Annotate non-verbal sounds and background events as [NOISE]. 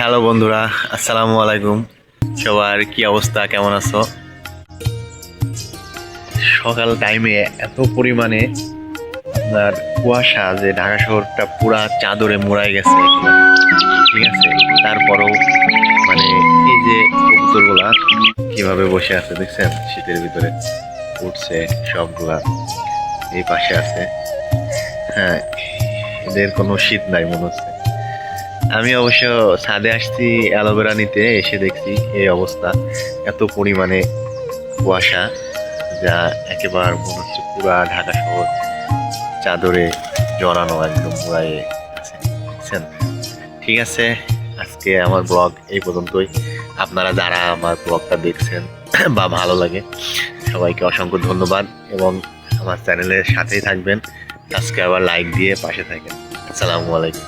বন্ধুরা, আসসালামু আলাইকুম। সবার কি অবস্থা? কেমন আছো? সকাল টাইমে এত পরিমাণে আপনার কুয়াশা যে ঢাকা শহরটা পুরা চাদরে মোড়াই গেছে ঠিক আছে? তারপরেও মানে এই যে কবুতরগুলা কীভাবে বসে আছে দেখছেন? শীতের ভিতরে উঠছে সবগুলা, এই পাশে আছে। হ্যাঁ এদের কোনো শীত নাই মনে হচ্ছে। আমি অবশ্য ছাদে আসছি, অ্যালোভেরা নিতে এসে দেখছি এই অবস্থা, এত পরিমাণে কুয়াশা যা একেবারে মনে হচ্ছে পুরা ঢাকা শহর চাদরে জড়ানো একদম মুড়াইয়ে আছে। ঠিক আছে, আজকে আমার ব্লগ এই পর্যন্তই। আপনারা যারা আমার ব্লগটা দেখছেন [CLEARS THROAT] বা ভালো লাগে, সবাইকে অসংখ্য ধন্যবাদ এবং আমার চ্যানেলের সাথেই থাকবেন। আজকে আবার লাইক দিয়ে পাশে থাকেন। আসসালামু আলাইকুম।